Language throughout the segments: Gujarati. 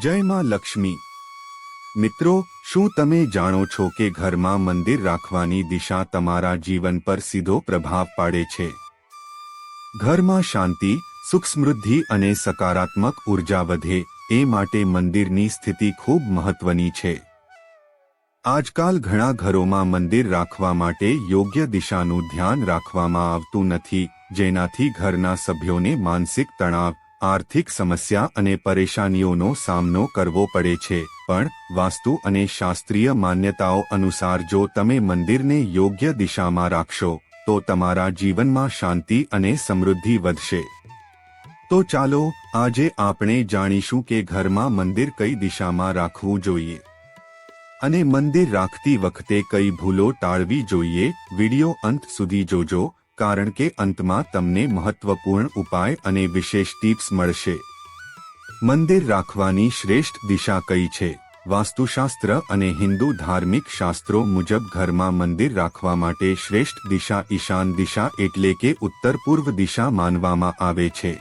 જય માં લક્ષ્મી. મિત્રો, શું તમે જાણો છો કે ઘરમાં મંદિર રાખવાની દિશા તમારા જીવન પર સીધો પ્રભાવ પાડે છે? ઘરમાં શાંતિ, સુખ સમૃદ્ધિ અને સકારાત્મક ઊર્જા વધે, એ માટે મંદિરની સ્થિતિ ખૂબ મહત્વની છે. આજકાલ ઘણા ઘરોમાં મંદિર રાખવા માટે યોગ્ય દિશાનું ધ્યાન રાખવામાં આવતું નથી, જેનાથી ઘરના સભ્યોને માનસિક તણાવ આર્થિક સમસ્યા અને પરેશાનીઓનો સામનો કરવો પડે છે, પણ વાસ્તુ અને શાસ્ત્રીય માન્યતાઓ અનુસાર જો તમે મંદિરને યોગ્ય દિશામાં રાખશો, તો તમારા જીવનમાં શાંતિ અને સમૃદ્ધિ વધશે. તો ચાલો, આજે આપણે જાણીશું કે ઘરમાં મંદિર કઈ દિશામાં રાખવું જોઈએ. અને મંદિર રાખતી વખતે કઈ ભૂલો ટાળવી જોઈએ, વિડિયો અંત સુધી જોજો. કારણ કે અંતમાં તમને મહત્વપૂર્ણ ઉપાય અને વિશેષ ટિપ્સ મળશે. મંદિર રાખવાની શ્રેષ્ઠ દિશા કઈ છે? વાસ્તુશાસ્ત્ર અને હિન્દુ ધાર્મિક શાસ્ત્રો મુજબ ઘરમાં મંદિર રાખવા માટે શ્રેષ્ઠ દિશા ઈશાન દિશા એટલે કે ઉત્તર પૂર્વ દિશા માનવામાં આવે છે.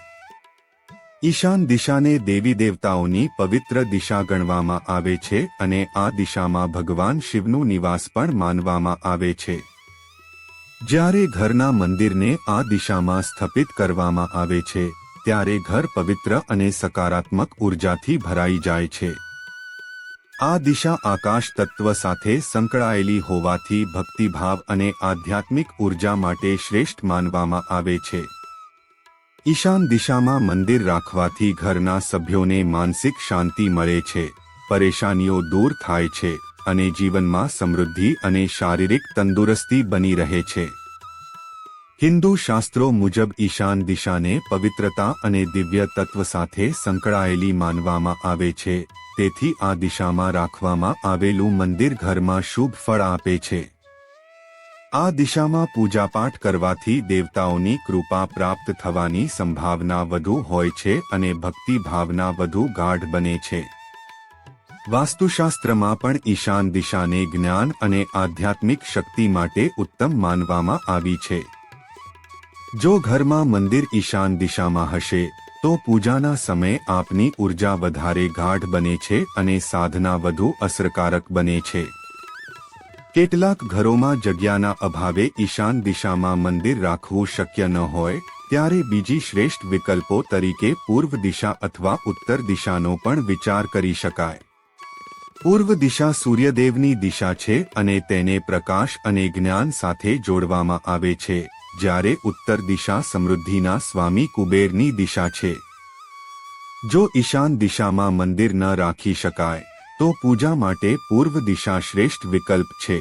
ઈશાન દિશાને દેવી દેવતાઓની પવિત્ર દિશા ગણવામાં આવે છે અને આ દિશામાં ભગવાન શિવનું નિવાસ પણ માનવામાં આવે છે. જ્યારે ઘરના મંદિરને આ દિશામાં સ્થાપિત કરવામાં આવે છે, ત્યારે ઘર પવિત્ર અને સકારાત્મક ઉર્જાથી ભરાઈ જાય છે. આ દિશા આકાશ તત્વ સાથે સંકળાયેલી હોવાથી ભક્તિભાવ અને આધ્યાત્મિક ઊર્જા માટે શ્રેષ્ઠ માનવામાં આવે છે. ઈશાન દિશામાં મંદિર રાખવાથી ઘરના સભ્યોને માનસિક શાંતિ મળે છે, પરેશાનીઓ દૂર થાય છે. અને જીવનમાં સમૃદ્ધિ અને શારીરિક તંદુરસ્તી બની રહે છે. હિન્દુ શાસ્ત્રો મુજબ ઈશાન દિશાને પવિત્રતા અને દિવ્ય તત્વ સાથે સંકળાયેલી માનવામાં આવે છે. તેથી આ દિશામાં રાખવામાં આવેલું મંદિર ઘરમાં શુભ ફળ આપે છે. આ દિશામાં પૂજાપાઠ કરવાથી દેવતાઓની કૃપા પ્રાપ્ત થવાની સંભાવના વધુ હોય છે અને ભક્તિ ભાવના વધુ ગાઢ બને છે. વાસ્તુશાસ્ત્રમાં પણ ઈશાન દિશાને જ્ઞાન અને આધ્યાત્મિક શક્તિ માટે ઉત્તમ માનવામાં આવી છે. જો ઘરમાં મંદિર ઈશાન દિશામાં હશે, તો પૂજાના સમયે આપની ઊર્જા વધારે ગાઢ બને છે અને સાધના વધુ અસરકારક બને છે. કેટલાક ઘરોમાં જગ્યાના અભાવે ઈશાન દિશામાં મંદિર રાખવું શક્ય ન હોય, ત્યારે બીજી શ્રેષ્ઠ વિકલ્પો તરીકે પૂર્વ દિશા અથવા ઉત્તર દિશાનો પણ વિચાર કરી શકાય. પૂર્વ દિશા સૂર્યદેવની દિશા છે અને તેને પ્રકાશ અને જ્ઞાન સાથે જોડવામાં આવે છે, જ્યારે ઉત્તર દિશા સમૃદ્ધિના સ્વામી કુબેરની દિશા છે. જો ઈશાન દિશામાં મંદિર ન રાખી શકાય, તો પૂજા માટે પૂર્વ દિશા શ્રેષ્ઠ વિકલ્પ છે.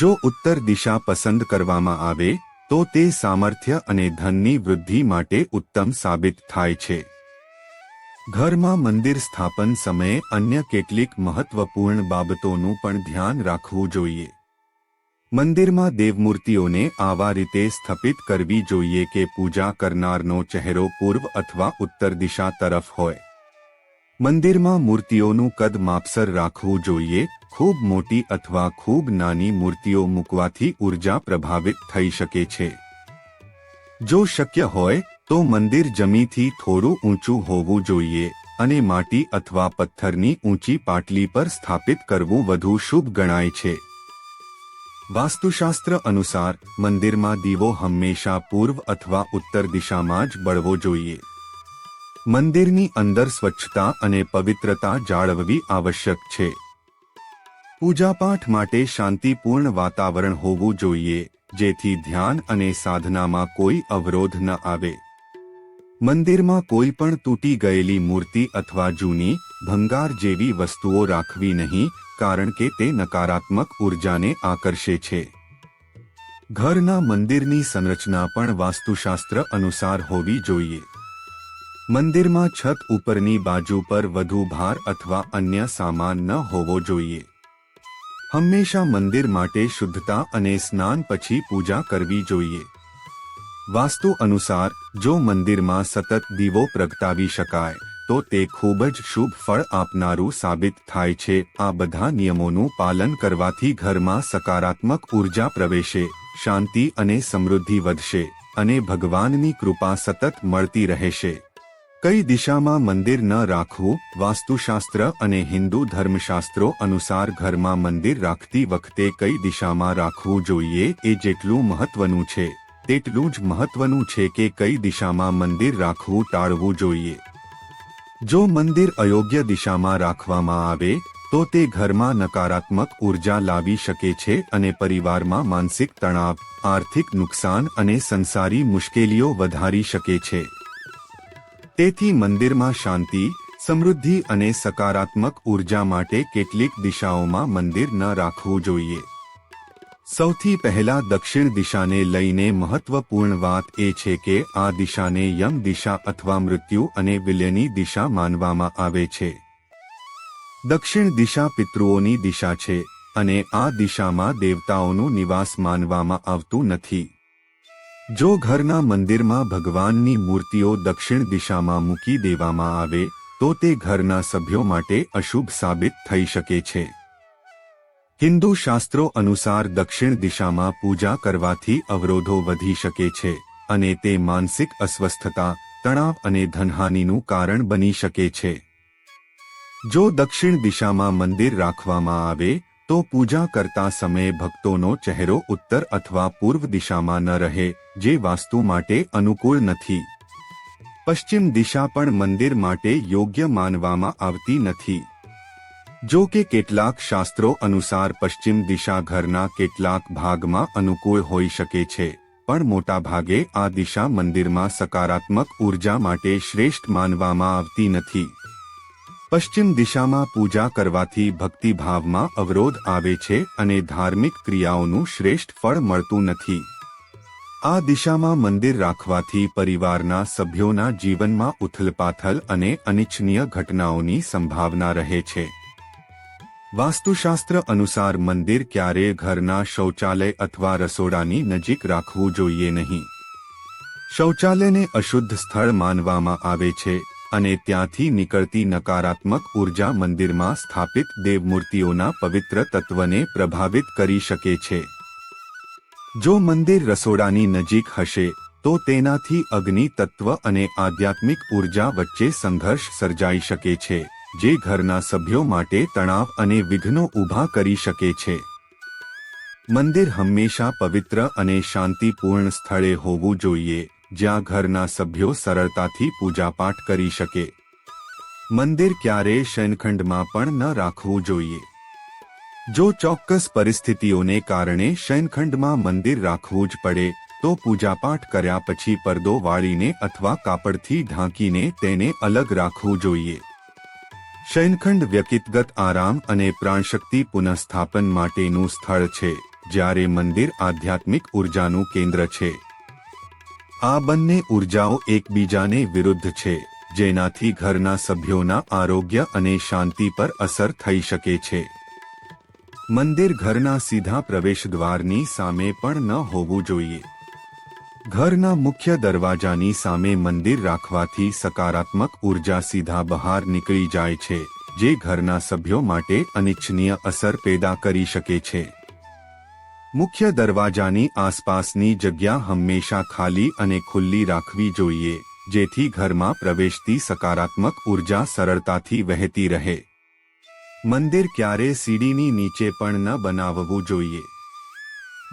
જો ઉત્તર દિશા પસંદ કરવામાં આવે, તો તે સામર્થ્ય અને ધનની વૃદ્ધિ માટે ઉત્તમ સાબિત થાય છે. ઘરમાં મંદિર સ્થાપન સમયે અન્ય કેટલીક મહત્વપૂર્ણ બાબતોનું પણ ધ્યાન રાખવું જોઈએ. મંદિરમાં દેવમૂર્તિઓને આવા રીતે સ્થાપિત કરવી જોઈએ કે પૂજા કરનારનો ચહેરો પૂર્વ અથવા ઉત્તર દિશા તરફ હોય. મંદિરમાં મૂર્તિઓનું કદ માપસર રાખવું જોઈએ, ખૂબ મોટી અથવા ખૂબ નાની મૂર્તિઓ મૂકવાથી ઊર્જા પ્રભાવિત થઈ શકે છે. જો શક્ય હોય તો મંદિર જમીથી થોડું ઊંચું હોવું જોઈએ અને માટી અથવા પથ્થરની ઊંચી પાટલી પર સ્થાપિત કરવું વધુ શુભ ગણાય છે. વાસ્તુશાસ્ત્ર અનુસાર, મંદિરમાં દીવો હંમેશા પૂર્વ અથવા ઉત્તર દિશામાં જ બળવો જોઈએ. મંદિરની અંદર સ્વચ્છતા અને પવિત્રતા જાળવવી આવશ્યક છે. પૂજાપાઠ માટે શાંતિપૂર્ણ વાતાવરણ હોવું જોઈએ, જેથી ધ્યાન અને સાધનામાં કોઈ અવરોધ ન આવે. મંદિરમાં કોઈ પણ તૂટી ગયેલી મૂર્તિ અથવા જૂની, ભંગાર જેવી વસ્તુઓ રાખવી નહીં, કારણ કે તે નકારાત્મક ઉર્જાને આકર્ષે છે. ઘરના મંદિરની સંરચના પણ વાસ્તુશાસ્ત્ર અનુસાર હોવી જોઈએ. મંદિરમાં છત ઉપરની બાજુ પર વધુ ભાર અથવા અન્ય સામાન ન હોવો જોઈએ. હંમેશા મંદિર માટે શુદ્ધતા અને સ્નાન પછી પૂજા કરવી જોઈએ. વાસ્તુ અનુસાર, જો મંદિરમાં સતત દીવો પ્રગટાવી શકાય, તો તે ખૂબ જ શુભ ફળ આપનારું સાબિત થાય છે. આ બધા નિયમોનું પાલન કરવાથી ઘરમાં સકારાત્મક ઊર્જા પ્રવેશે, શાંતિ અને સમૃદ્ધિ વધશે, અને ભગવાનની કૃપા સતત મળતી રહેશે. કઈ દિશામાં મંદિર ન રાખવું, વાસ્તુશાસ્ત્ર અને હિન્દુ ધર્મશાસ્ત્રો અનુસાર ઘરમાં મંદિર રાખતી વખતે કઈ દિશામાં રાખવું જોઈએ, એ જેટલું મહત્વનું છે. તેટલું જ મહત્વનું છે કે કઈ દિશામાં મંદિર રાખવું ટાળવું જોઈએ. જો મંદિર અયોગ્ય દિશામાં રાખવામાં આવે, તો તે ઘરમાં નકારાત્મક ઊર્જા લાવી શકે છે અને પરિવારમાં માનસિક તણાવ, આર્થિક નુકસાન અને સંસારી મુશ્કેલીઓ વધારી શકે છે. તેથી મંદિરમાં શાંતિ, સમૃદ્ધિ અને સકારાત્મક ઊર્જા માટે કેટલીક દિશાઓમાં મંદિર ન રાખવું જોઈએ. સૌથી પહેલા દક્ષિણ દિશાને લઈને મહત્વપૂર્ણ વાત એ છે કે આ દિશાને યમ દિશા અથવા મૃત્યુ અને વિલયની દિશા માનવામાં આવે છે. દક્ષિણ દિશા પિતૃઓની દિશા છે અને આ દિશામાં દેવતાઓનું નિવાસ માનવામાં આવતું નથી. જો ઘરના મંદિરમાં ભગવાનની મૂર્તિઓ દક્ષિણ દિશામાં મૂકી દેવામાં આવે, તો તે ઘરના સભ્યો માટે અશુભ સાબિત થઈ શકે છે. હિન્દુ શાસ્ત્રો અનુસાર દક્ષિણ દિશામાં પૂજા કરવાથી અવરોધો વધી શકે છે અને તે માનસિક અસ્વસ્થતા, તણાવ અને ધનહાનિનું કારણ બની શકે છે. જો દક્ષિણ દિશામાં મંદિર રાખવામાં આવે, તો પૂજા કરતા સમયે ભક્તોનો ચહેરો ઉત્તર અથવા પૂર્વ દિશામાં ન રહે, જે વાસ્તુ માટે અનુકૂળ નથી. પશ્ચિમ દિશા પણ મંદિર માટે યોગ્ય માનવામાં આવતી નથી. જો કે કેટલાક શાસ્ત્રો અનુસાર પશ્ચિમ દિશા ઘરના કેટલાક ભાગમાં અનુકૂળ હોઈ શકે છે, પણ મોટાભાગે આ દિશા મંદિરમાં સકારાત્મક ઊર્જા માટે શ્રેષ્ઠ માનવામાં આવતી નથી. પશ્ચિમ દિશામાં પૂજા કરવાથી ભક્તિભાવમાં અવરોધ આવે છે અને ધાર્મિક ક્રિયાઓનું શ્રેષ્ઠ ફળ મળતું નથી. આ દિશામાં મંદિર રાખવાથી પરિવારના સભ્યોના જીવનમાં ઉથલપાથલ અને અનિચ્છનીય ઘટનાઓની સંભાવના રહે છે. વાસ્તુશાસ્ત્ર અનુસાર મંદિર ક્યારેય ઘરના શૌચાલય અથવા રસોડાની નજીક રાખવું જોઈએ નહીં. શૌચાલયને અશુદ્ધ સ્થળ માનવામાં આવે છે અને ત્યાંથી નીકળતી નકારાત્મક ઊર્જા મંદિરમાં સ્થાપિત દેવમૂર્તિઓના પવિત્ર તત્વને પ્રભાવિત કરી શકે છે. જો મંદિર રસોડાની નજીક હશે, તો તેનાથી અગ્નિ તત્વ અને આધ્યાત્મિક ઊર્જા વચ્ચે સંઘર્ષ સર્જાઈ શકે છે. જે ઘરના સભ્યો માટે તણાવ અને વિઘ્નો ઊભા કરી શકે છે. મંદિર હંમેશા પવિત્ર અને શાંતિપૂર્ણ સ્થળે હોવું જોઈએ, જ્યાં ઘરના સભ્યો સરળતાથી પૂજાપાઠ કરી શકે. મંદિર ક્યારેય શયનખંડમાં પણ ન રાખવું જોઈએ. જો ચોક્કસ પરિસ્થિતિઓને કારણે શયનખંડમાં મંદિર રાખવું જ પડે, તો પૂજાપાઠ કર્યા પછી પડદો વાળીને અથવા કાપડથી ઢાંકીને તેને અલગ રાખવું જોઈએ. શયનખંડ વ્યક્તિગત આરામ અને પ્રાણશક્તિ પુનઃસ્થાપન માટેનું સ્થળ છે, જ્યારે મંદિર આધ્યાત્મિક ઉર્જાનું કેન્દ્ર છે. આ બંને ઉર્જાઓ એકબીજાને વિરુદ્ધ છે, જેનાથી ઘરના સભ્યોના આરોગ્ય અને શાંતિ પર અસર થઈ શકે છે. મંદિર ઘરના સીધા પ્રવેશદ્વારની સામે પણ ન હોવું જોઈએ. ઘરના મુખ્ય દરવાજાની સામે મંદિર રાખવાથી સકારાત્મક ઊર્જા સીધા બહાર નીકળી જાય છે, જે ઘરના સભ્યો માટે અનિચ્છનીય અસર પેદા કરી શકે છે. મુખ્ય દરવાજાની આસપાસની જગ્યા હંમેશા ખાલી અને ખુલ્લી રાખવી જોઈએ, જેથી ઘરમાં પ્રવેશતી સકારાત્મક ઊર્જા સરળતાથી વહેતી રહે. મંદિર ક્યારે સીડીની નીચે પણ ન બનાવવું જોઈએ.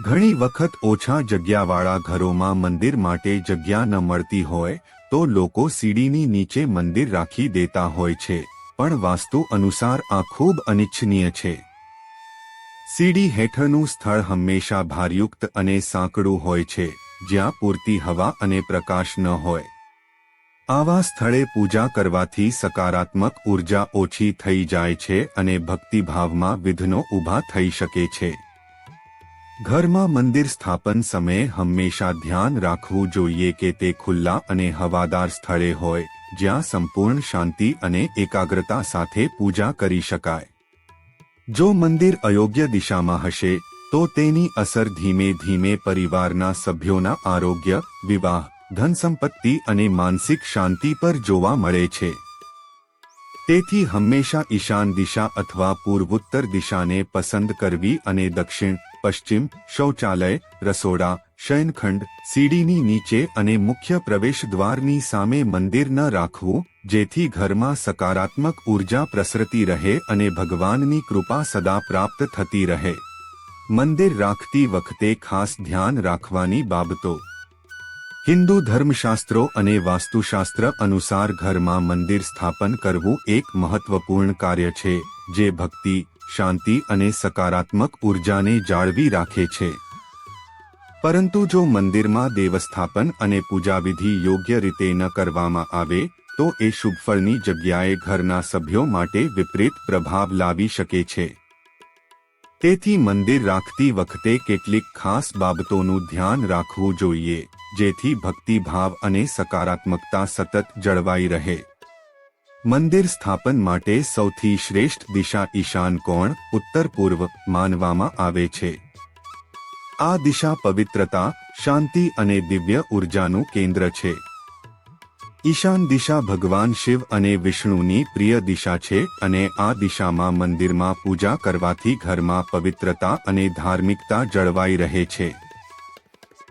ઘણી વખત ઓછા જગ્યાવાળા ઘરોમાં મંદિર માટે જગ્યા ન મળતી હોય, તો લોકો સીડીની નીચે મંદિર રાખી દેતા હોય છે. પણ વાસ્તુ અનુસાર આ ખૂબ અનિચ્છનીય છે. સીડી હેઠળનું સ્થળ હંમેશા ભારયુક્ત અને સાંકડું હોય છે, જ્યાં પૂરતી હવા અને પ્રકાશ ન હોય. આવા સ્થળે પૂજા કરવાથી સકારાત્મક ઊર્જા ઓછી થઈ જાય છે અને ભક્તિભાવમાં વિઘ્નો ઊભા થઈ શકે છે. ઘરમાં મંદિર સ્થાપન સમયે હંમેશા ધ્યાન રાખવું જોઈએ કે તે ખુલ્લા અને હવાદાર સ્થળે હોય, જ્યાં સંપૂર્ણ શાંતિ અને એકાગ્રતા સાથે પૂજા કરી શકાય. જો મંદિર અયોગ્ય દિશામાં હશે, તો તેની અસર ધીમે ધીમે પરિવારના સભ્યોના આરોગ્ય, વિવાહ ધન સંપત્તિ અને માનસિક શાંતિ પર જોવા મળે છે. તેથી હંમેશા ઈશાન દિશા અથવા પૂર્વોત્તર દિશાને પસંદ કરવી અને દક્ષિણ પશ્ચિમ, શૌચાલય, રસોડા, શયનખંડ, સીડીની નીચે અને મુખ્ય પ્રવેશ દ્વારની સામે મંદિર ન રાખવું, જેથી ઘરમાં સકારાત્મક ઊર્જા પ્રસરતી રહે અને ભગવાનની કૃપા સદા પ્રાપ્ત થતી રહે. મંદિર રાખતી વખતે ખાસ ધ્યાન રાખવાની બાબતો. હિન્દુ ધર્મશાસ્ત્રો અને વાસ્તુશાસ્ત્ર અનુસાર ઘરમાં મંદિર સ્થાપન કરવું એક મહત્વપૂર્ણ કાર્ય છે, જે ભક્તિ શાંતિ અને સકારાત્મક ઉર્જાને જાળવી રાખે છે. પરંતુ જો મંદિરમાં દેવસ્થાપન અને પૂજાવિધિ યોગ્ય રીતે ન કરવામાં આવે, તો એ શુભફળની જગ્યાએ ઘરના સભ્યો માટે વિપરીત પ્રભાવ લાવી શકે છે. તેથી મંદિર રાખતી વખતે કેટલીક ખાસ બાબતોનું ધ્યાન રાખવું જોઈએ, જેથી ભક્તિભાવ અને સકારાત્મકતા સતત જળવાઈ રહે. મંદિર સ્થાપન માટે સૌથી શ્રેષ્ઠ દિશા ઈશાન કોણ ઉત્તર પૂર્વ માનવામાં આવે છે. આ દિશા પવિત્રતા, શાંતિ અને દિવ્ય ઉર્જાનું કેન્દ્ર છે. ઈશાન દિશા ભગવાન શિવ અને વિષ્ણુની પ્રિય દિશા છે અને આ દિશામાં મંદિરમાં પૂજા કરવાથી ઘરમાં પવિત્રતા અને ધાર્મિકતા જળવાઈ રહે છે.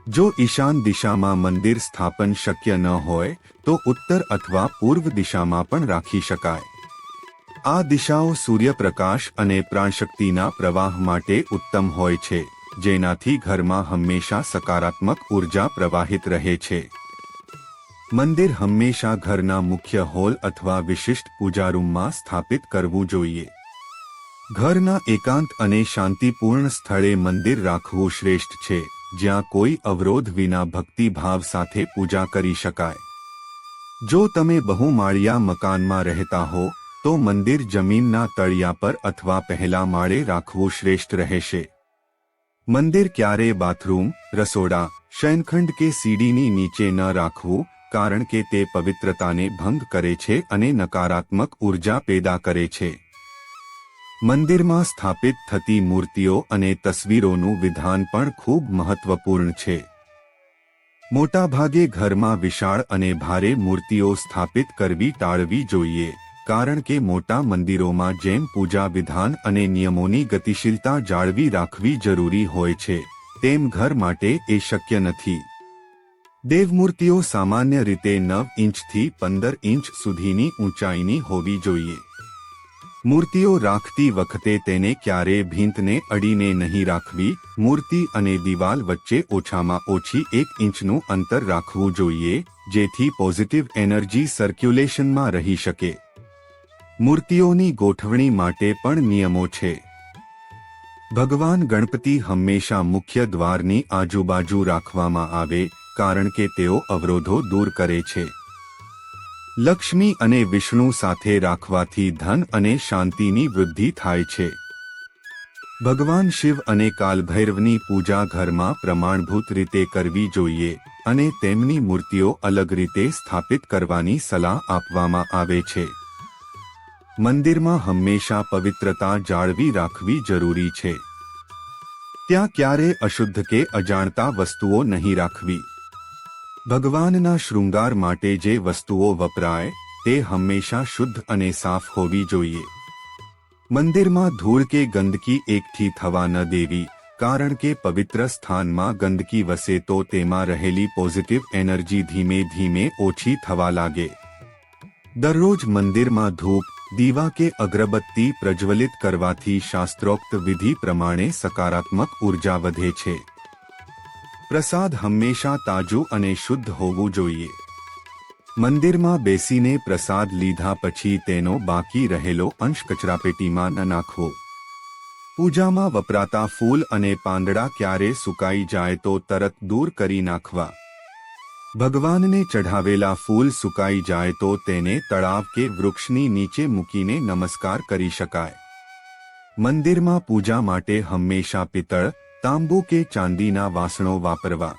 જો ઈશાન દિશામાં મંદિર સ્થાપન શક્ય ન હોય, તો ઉત્તર અથવા પૂર્વ દિશામાં પણ રાખી શકાય. આ દિશાઓ સૂર્યપ્રકાશ અને પ્રાણશક્તિના પ્રવાહ માટે ઉત્તમ હોય છે, જેનાથી ઘરમાં હંમેશા સકારાત્મક ઊર્જા પ્રવાહિત રહે છે. મંદિર હંમેશા ઘરના મુખ્ય હોલ અથવા વિશિષ્ટ પૂજા રૂમમાં સ્થાપિત કરવું જોઈએ. ઘરના એકાંત અને શાંતિપૂર્ણ સ્થળે મંદિર રાખવું શ્રેષ્ઠ છે. જ્યાં કોઈ અવરોધ વિના ભક્તિભાવ સાથે પૂજા કરી શકાય. જો તમે બહુમાળિયા મકાનમાં રહેતા હો, તો મંદિર જમીનના તળિયા પર અથવા પહેલા માળે રાખવું શ્રેષ્ઠ રહેશે. મંદિર ક્યારે બાથરૂમ, રસોડા, શયનખંડ કે સીડીની નીચે ન રાખવું, કારણ કે તે પવિત્રતાને ભંગ કરે છે અને નકારાત્મક ઊર્જા પેદા કરે છે. મંદિરમાં સ્થાપિત થતી મૂર્તિઓ અને તસવીરોનું વિધાન પણ ખૂબ મહત્વપૂર્ણ છે. મોટાભાગે ઘરમાં વિશાળ અને ભારે મૂર્તિઓ સ્થાપિત કરવી ટાળવી જોઈએ, કારણ કે મોટા મંદિરોમાં જેમ પૂજા વિધાન અને નિયમોની ગતિશીલતા જાળવી રાખવી જરૂરી હોય છે, તેમ ઘર માટે એ શક્ય નથી. દેવમૂર્તિઓ સામાન્ય રીતે નવ ઇંચથી પંદર ઇંચ સુધીની ઊંચાઈની હોવી જોઈએ. મૂર્તિઓ રાખતી વખતે તેને ક્યારેય ભીંતને અડીને નહીં રાખવી? મૂર્તિ અને દિવાલ વચ્ચે ઓછામાં ઓછી એક ઇંચનું અંતર રાખવું જોઈએ, જેથી પોઝિટિવ એનર્જી સર્ક્યુલેશનમાં રહી શકે. મૂર્તિઓની ગોઠવણી માટે પણ નિયમો છે. ભગવાન ગણપતિ હંમેશા મુખ્ય દ્વારની આજુબાજુ રાખવામાં આવે, કારણ કે તેઓ અવરોધો દૂર કરે છે. લક્ષ્મી અને વિષ્ણુ સાથે રાખવાથી ધન અને શાંતિની વૃદ્ધિ થાય છે. ભગવાન શિવ અને કાલભૈરવની પૂજા ઘરમાં પ્રમાણભૂત રીતે કરવી જોઈએ અને તેમની મૂર્તિઓ અલગ રીતે સ્થાપિત કરવાની સલાહ આપવામાં આવે છે. મંદિરમાં હંમેશા પવિત્રતા જાળવી રાખવી જરૂરી છે. ત્યાં ક્યારે અશુદ્ધ કે અજાણતા વસ્તુઓ નહીં રાખવી. ભગવાનના શૃંગાર માટે જે વસ્તુઓ વપરાય, તે હંમેશા શુદ્ધ અને સાફ હોવી જોઈએ. મંદિરમાં ધૂળ કે ગંદકી એકઠી થવા ન દેવી, કારણ કે પવિત્ર સ્થાનમાં ગંદકી વસે તો તેમાં રહેલી પોઝિટિવ એનર્જી ધીમે ધીમે ઓછી થવા લાગે. દરરોજ મંદિરમાં ધૂપ, દીવા કે અગરબત્તી પ્રજ્વલિત કરવાથી શાસ્ત્રોક્ત વિધિ પ્રમાણે સકારાત્મક ઊર્જા વધે છે. પ્રસાદ હંમેશા તાજું અને શુદ્ધ હોવું જોઈએ. મંદિરમાં બેસીને પ્રસાદ લીધા પછી તેનો બાકી રહેલો અંશ કચરાપેટીમાં ન નાખવો. પૂજામાં વપરાતા ફૂલ અને પાંદડા ક્યારે સુકાઈ જાય તો તરત દૂર કરી નાખવા. ભગવાનને ચઢાવેલા ફૂલ સુકાઈ જાય તો તેને તળાવ કે વૃક્ષની નીચે મૂકીને નમસ્કાર કરી શકાય. મંદિરમાં પૂજા માટે હંમેશા પિત્તળ તાંબુ કે ચાંદીના વાસણો વાપરવા.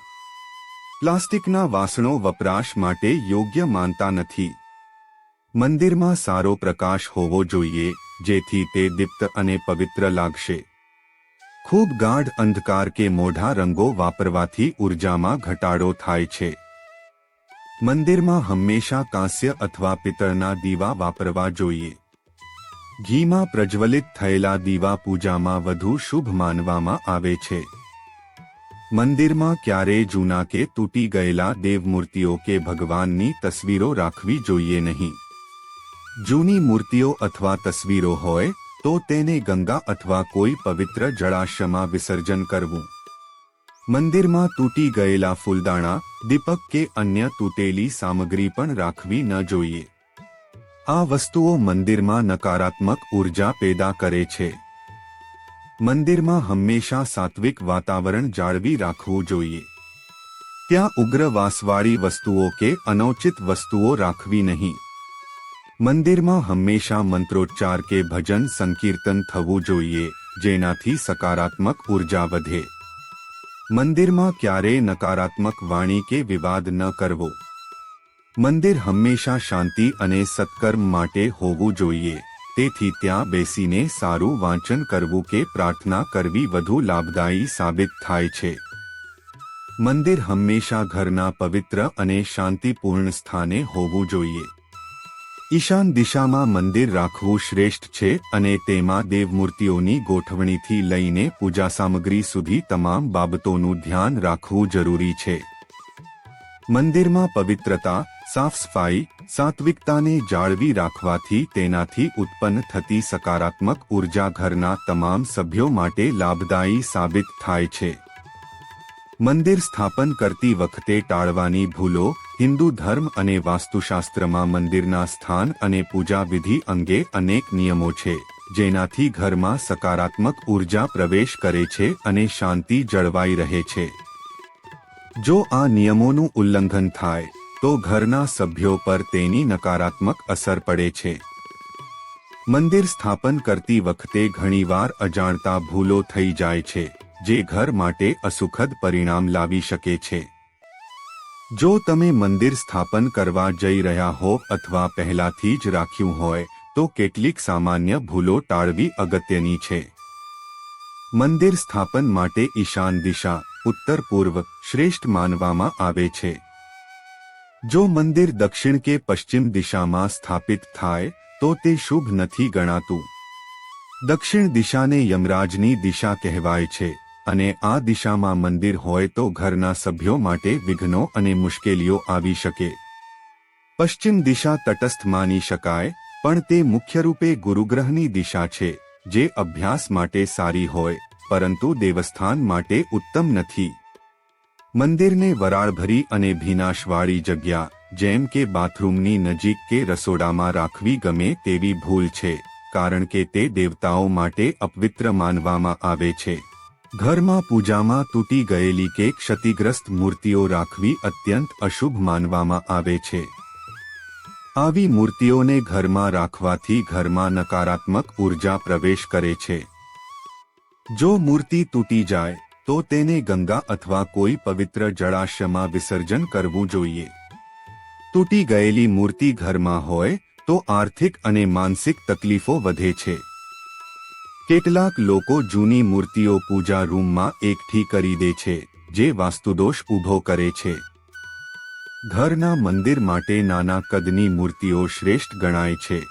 પ્લાસ્ટિકના વાસણો વપરાશ માટે યોગ્ય માનતા નથી. મંદિરમાં સારો પ્રકાશ હોવો જોઈએ, જેથી તે દીપ્ત અને પવિત્ર લાગશે. ખૂબ ગાઢ અંધકાર કે મોઢા રંગો વાપરવાથી ઉર્જામાં ઘટાડો થાય છે. મંદિરમાં હંમેશા કાંસ્ય અથવા પિત્તળના દીવા વાપરવા જોઈએ. ઘીમાં પ્રજ્વલિત થયેલા દીવા પૂજામાં વધુ શુભ માનવામાં આવે છે. મંદિરમાં ક્યારેય જૂના કે તૂટી ગયેલા દેવમૂર્તિઓ કે ભગવાનની તસવીરો રાખવી જોઈએ નહીં. જૂની મૂર્તિઓ અથવા તસવીરો હોય, તો તેને ગંગા અથવા કોઈ પવિત્ર જળાશયમાં વિસર્જન કરવું. મંદિરમાં તૂટી ગયેલા ફૂલદાણા, દીપક કે અન્ય તૂટેલી સામગ્રી પણ રાખવી ન જોઈએ. આ વસ્તુઓ મંદિરમાં નકારાત્મક ઊર્જા પેદા કરે છે. મંદિરમાં હંમેશા સાત્વિક વાતાવરણ જાળવી રાખવું જોઈએ. ત્યાં ઉગ્ર વાસવાળી વસ્તુઓ કે અનૌચિત વસ્તુઓ રાખવી નહીં. મંદિરમાં હંમેશા મંત્રોચ્ચાર કે ભજન સંકીર્તન થવું જોઈએ, જેનાથી સકારાત્મક ઊર્જા વધે. મંદિરમાં ક્યારેય નકારાત્મક વાણી કે વિવાદ ન કરવો. મંદિર હંમેશા શાંતિ અને સત્કર્મ માટે હોવું જોઈએ. તેથી ત્યાં બેસીને સારું વાંચન કરવું કે પ્રાર્થના કરવી વધુ લાભદાયી સાબિત થાય છે. મંદિર હંમેશા ઘરના પવિત્ર અને શાંતિપૂર્ણ સ્થાને હોવું જોઈએ. ઈશાન દિશામાં મંદિર રાખવું શ્રેષ્ઠ છે અને તેમાં દેવમૂર્તિઓની ગોઠવણીથી લઈને પૂજા સામગ્રી સુધી તમામ બાબતોનું ધ્યાન રાખવું જરૂરી છે. મંદિરમાં પવિત્રતા સાફ સફાઈ, સાત્વિકતાને જાળવી રાખવાથી તેનાથી ઉત્પન્ન થતી સકારાત્મક ઊર્જા ઘરના તમામ સભ્યો માટે લાભદાયી સાબિત થાય છે. મંદિર સ્થાપન કરતી વખતે ટાળવાની ભૂલો, હિન્દુ ધર્મ અને વાસ્તુશાસ્ત્રમાં મંદિરના સ્થાન અને પૂજા વિધિ અંગે અનેક નિયમો છે, જેનાથી ઘરમાં સકારાત્મક ઊર્જા પ્રવેશ કરે છે અને શાંતિ જળવાઈ રહે છે. જો આ નિયમોનું ઉલ્લંઘન થાય તો ઘરના સભ્યો પર તેની નકારાત્મક અસર પડે છે. મંદિર સ્થાપન કરતી વખતે ઘણીવાર અજાણતા ભૂલો થઈ જાય છે, જે ઘર માટે અસુખદ પરિણામ લાવી શકે છે. જો તમે મંદિર સ્થાપન કરવા જઈ રહ્યા હો અથવા પહેલાથી જ રાખ્યું હોય, તો કેટલીક સામાન્ય ભૂલો ટાળવી અગત્યની છે. મંદિર સ્થાપન માટે ઈશાન દિશા, ઉત્તર પૂર્વ, શ્રેષ્ઠ માનવામાં આવે છે. જો મંદિર દક્ષિણ કે પશ્ચિમ દિશામાં સ્થાપિત થાય, તો તે શુભ નથી ગણાતું. દક્ષિણ દિશાને યમરાજની દિશા કહેવાય છે, અને આ દિશામાં મંદિર હોય તો ઘરના સભ્યો માટે વિઘ્નો અને મુશ્કેલીઓ આવી શકે. પશ્ચિમ દિશા તટસ્થ માની શકાય, પણ તે મુખ્યરૂપે ગુરુગ્રહની દિશા છે, જે અભ્યાસ માટે સારી હોય, પરંતુ દેવસ્થાન માટે ઉત્તમ નથી. મંદિરને વરાળભરી અને ભીનાશવાળી જગ્યા, જેમ કે બાથરૂમની નજીક કે રસોડામાં રાખવી ગમે તેવી ભૂલ છે, કારણ કે તે દેવતાઓ માટે અપવિત્ર માનવામાં આવે છે. ઘરમાં પૂજામાં તૂટી ગયેલી કે ક્ષતિગ્રસ્ત મૂર્તિઓ રાખવી અત્યંત અશુભ માનવામાં આવે છે. આવી મૂર્તિઓને ઘરમાં રાખવાથી ઘરમાં નકારાત્મક ઊર્જા પ્રવેશ કરે છે. જો મૂર્તિ તૂટી જાય તો તેને ગંગા અથવા કોઈ પવિત્ર જળાશયમાં વિસર્જન કરવું જોઈએ. તૂટી ગયેલી મૂર્તિ ઘરમાં હોય, તો આર્થિક અને માનસિક તકલીફો વધે છે. કેટલાક લોકો જૂની મૂર્તિઓ પૂજા રૂમમાં એકઠી કરી દે છે, જે વાસ્તુદોષ ઊભો કરે છે. ઘરના મંદિર માટે નાના કદની મૂર્તિઓ શ્રેષ્ઠ ગણાય છે.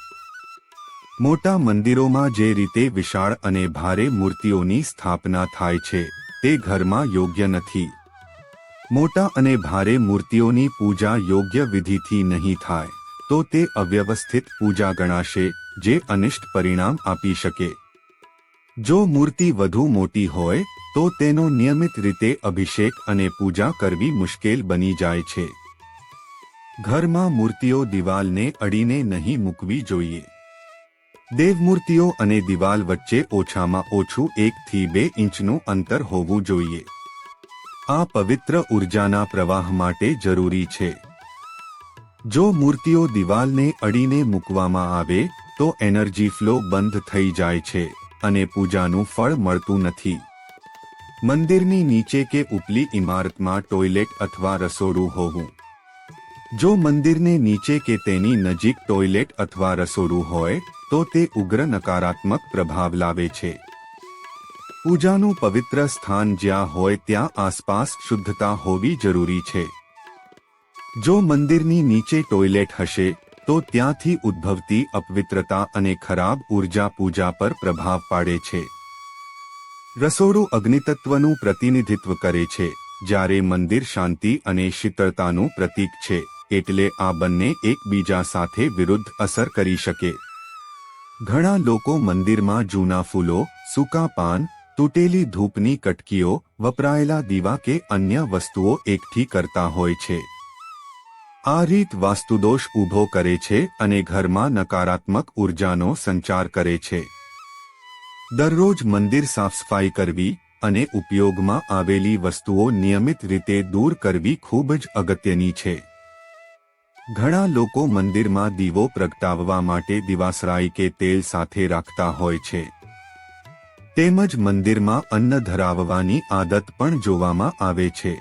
મોટા મંદિરોમાં જે રીતે વિશાળ અને ભારે મૂર્તિઓની સ્થાપના થાય છે. તે ઘરમાં યોગ્ય નથી. મોટા અને ભારે મૂર્તિઓની પૂજા યોગ્ય વિધિથી નહીં થાય, તો તે અવ્યવસ્થિત પૂજા ગણાશે, જે અનિષ્ટ પરિણામ આપી શકે. જો મૂર્તિ વધુ મોટી હોય, તો તેનો નિયમિત રીતે અભિષેક અને પૂજા કરવી મુશ્કેલ બની જાય છે. ઘરમાં મૂર્તિઓ દિવાલને અડીને નહીં મૂકવી જોઈએ. દેવમૂર્તિઓ અને દિવાલ વચ્ચે ઓછામાં ઓછું એકથી બે ઇંચનું અંતર હોવું જોઈએ. આ પવિત્ર ઉર્જાના પ્રવાહ માટે જરૂરી છે. જો મૂર્તિઓ દિવાલને અડીને મૂકવામાં આવે, તો એનર્જી ફ્લો બંધ થઈ જાય છે અને પૂજાનું ફળ મળતું નથી. મંદિરની નીચે કે ઉપલી ઇમારતમાં ટોયલેટ અથવા રસોડું હોવું. જો મંદિરને નીચે કે તેની નજીક ટોયલેટ અથવા રસોડું હોય, તો તે ઉગ્ર નકારાત્મક પ્રભાવ લાવે છે. પૂજાનું પવિત્ર સ્થાન જ્યાં હોય ત્યાં આસપાસ શુદ્ધતા હોવી જરૂરી છે. જો મંદિરની નીચે ટોયલેટ હશે, તો ત્યાંથી ઉદ્ભવતી અપવિત્રતા અને ખરાબ ઊર્જા પૂજા પર પ્રભાવ પાડે છે. રસોડું અગ્નિતત્વનું પ્રતિનિધિત્વ કરે છે, જ્યારે મંદિર શાંતિ અને શીતળતાનું પ્રતીક છે. એટલે આ બંને એકબીજા સાથે વિરુદ્ધ અસર કરી શકે. ઘણા લોકો મંદિરમાં જૂના ફૂલો, સૂકા પાન, તૂટેલી ધૂપની કટકીઓ વપરાયેલા દીવા કે અન્ય વસ્તુઓ એકઠી કરતા હોય છે. આ રીત વાસ્તુદોષ ઊભો કરે છે અને ઘરમાં નકારાત્મક ઉર્જાનો સંચાર કરે છે. દરરોજ મંદિર સાફસફાઈ કરવી અને ઉપયોગમાં આવેલી વસ્તુઓ નિયમિત રીતે દૂર કરવી ખૂબ જ અગત્યની છે. ઘણા લોકો મંદિરમાં દીવો પ્રગટાવવા માટે દિવાસરાઈ કે તેલ સાથે રાખતા હોય છે. તેમજ મંદિરમાં અન્ન ધરાવવાની આદત પણ જોવામાં આવે છે.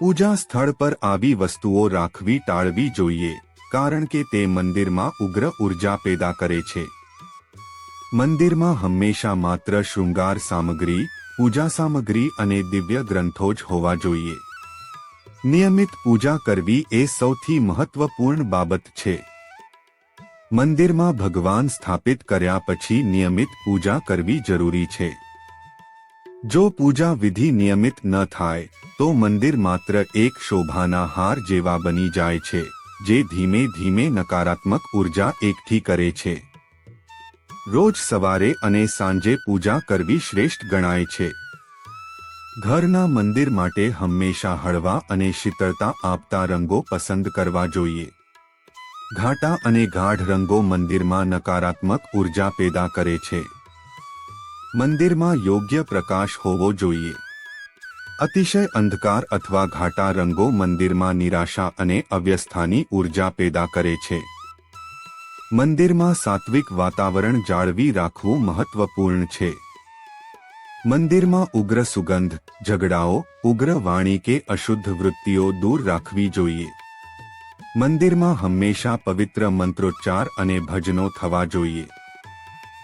પૂજા સ્થળ પર આવી વસ્તુઓ રાખવી ટાળવી જોઈએ, કારણ કે તે મંદિરમાં ઉગ્ર ઊર્જા પેદા કરે છે. મંદિરમાં હંમેશા માત્ર શૃંગાર સામગ્રી, પૂજા સામગ્રી અને દિવ્ય ગ્રંથો જ હોવા જોઈએ. નિયમિત પૂજા કરવી એ સૌથી મહત્વપૂર્ણ બાબત છે. મંદિરમાં ભગવાન સ્થાપિત કર્યા પછી નિયમિત પૂજા કરવી જરૂરી છે. જો પૂજા વિધિ નિયમિત ન થાય, તો મંદિર માત્ર એક શોભાના હાર જેવા બની જાય છે, જે ધીમે ધીમે નકારાત્મક ઊર્જા એકઠી કરે છે. રોજ સવારે અને સાંજે પૂજા કરવી શ્રેષ્ઠ ગણાય છે. ઘરના મંદિર માટે હંમેશા હળવા અને શીતળતા આપતા રંગો પસંદ કરવા જોઈએ. ઘાટા અને ગાઢ રંગો મંદિરમાં નકારાત્મક ઊર્જા પેદા કરે છે. મંદિરમાં યોગ્ય પ્રકાશ હોવો જોઈએ. અતિશય અંધકાર અથવા ઘાટા રંગો મંદિરમાં નિરાશા અને અવ્યસ્થાની ઊર્જા પેદા કરે છે. મંદિરમાં સાત્વિક વાતાવરણ જાળવી રાખવું મહત્વપૂર્ણ છે. મંદિરમાં ઉગ્ર સુગંધ, ઝઘડાઓ, ઉગ્ર વાણી કે અશુદ્ધ વૃત્તિઓ દૂર રાખવી જોઈએ. મંદિરમાં હંમેશા પવિત્ર મંત્રોચ્ચાર અને ભજનો થવા જોઈએ.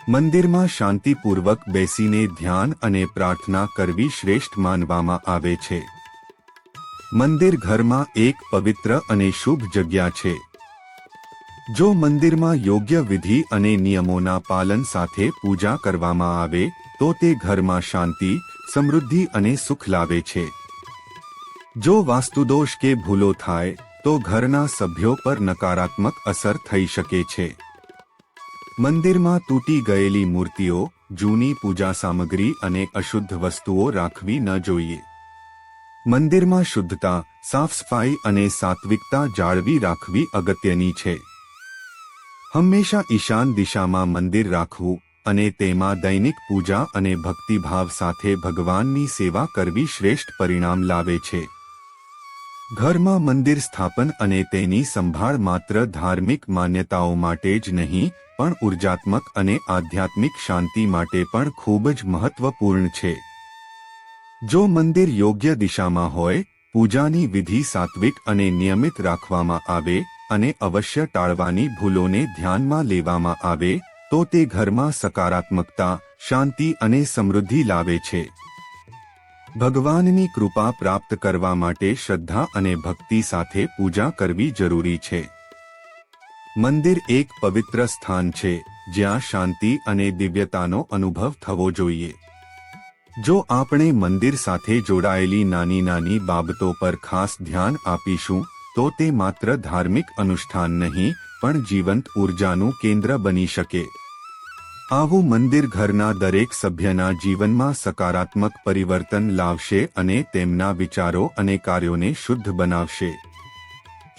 મંદિરમાં શાંતિપૂર્વક બેસીને ધ્યાન અને પ્રાર્થના કરવી શ્રેષ્ઠ માનવામાં આવે છે. મંદિર ઘરમાં એક પવિત્ર અને શુભ જગ્યા છે. જો મંદિરમાં યોગ્ય વિધિ અને નિયમોના પાલન સાથે પૂજા કરવામાં આવે તો તે ઘરમાં શાંતિ, સમૃદ્ધિ અને સુખ લાવે છે. જો વાસ્તુદોષ કે ભૂલો થાય, તો ઘરના સભ્યો પર નકારાત્મક અસર થઈ શકે છે. મંદિરમાં તૂટી ગયેલી મૂર્તિઓ, જૂની પૂજા સામગ્રી અને અશુદ્ધ વસ્તુઓ રાખવી ન જોઈએ. મંદિરમાં શુદ્ધતા, સાફ સફાઈ અને સાત્વિકતા જાળવી રાખવી અગત્યની છે. હંમેશા ઈશાન દિશામાં મંદિર રાખવું અને તેમાં દૈનિક પૂજા અને ભક્તિભાવ સાથે ભગવાનની સેવા કરવી શ્રેષ્ઠ પરિણામ લાવે છે. ઘરમાં મંદિર સ્થાપન અને તેની સંભાળ માત્ર ધાર્મિક માન્યતાઓ માટે જ નહીં, પણ ઉર્જાત્મક અને આધ્યાત્મિક શાંતિ માટે પણ ખૂબ જ મહત્વપૂર્ણ છે. જો મંદિર યોગ્ય દિશામાં હોય, પૂજાની વિધિ સાત્વિક અને નિયમિત રાખવામાં આવે અને અવશ્ય ટાળવાની ભૂલોને ધ્યાનમાં લેવામાં આવે તો તે ઘરમાં સકારાત્મકતા, શાંતિ અને સમૃદ્ધિ લાવે છે. ભગવાનની કૃપા પ્રાપ્ત કરવા માટે શ્રદ્ધા અને ભક્તિ સાથે પૂજા કરવી જરૂરી છે. મંદિર એક પવિત્ર સ્થાન છે, જ્યાં શાંતિ અને દિવ્યતાનો અનુભવ થવો જોઈએ. જો આપણે મંદિર સાથે જોડાયેલી નાની નાની બાબતો પર ખાસ ધ્યાન આપીશું, તો તે માત્ર ધાર્મિક અનુષ્ઠાન નહીં પણ જીવંત ઉર્જાનું કેન્દ્ર બની શકે. આવું મંદિર ઘરના દરેક સભ્યના જીવનમાં સકારાત્મક પરિવર્તન લાવશે અને તેમના વિચારો અને કાર્યોને શુદ્ધ બનાવશે.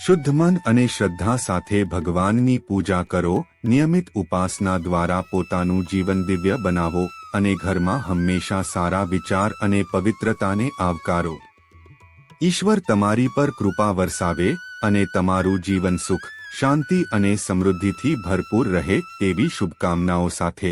શુદ્ધ મન અને શ્રદ્ધા સાથે ભગવાનની પૂજા કરો, નિયમિત ઉપાસના દ્વારા પોતાનું જીવન દિવ્ય બનાવો અને ઘરમાં હંમેશા સારા વિચાર અને પવિત્રતાને આવકારો. ઈશ્વર તમારી પર કૃપા વરસાવે અને તમારું જીવન સુખ શાંતિ અને સમૃદ્ધિથી ભરપૂર રહે તેવી શુભકામનાઓ સાથે.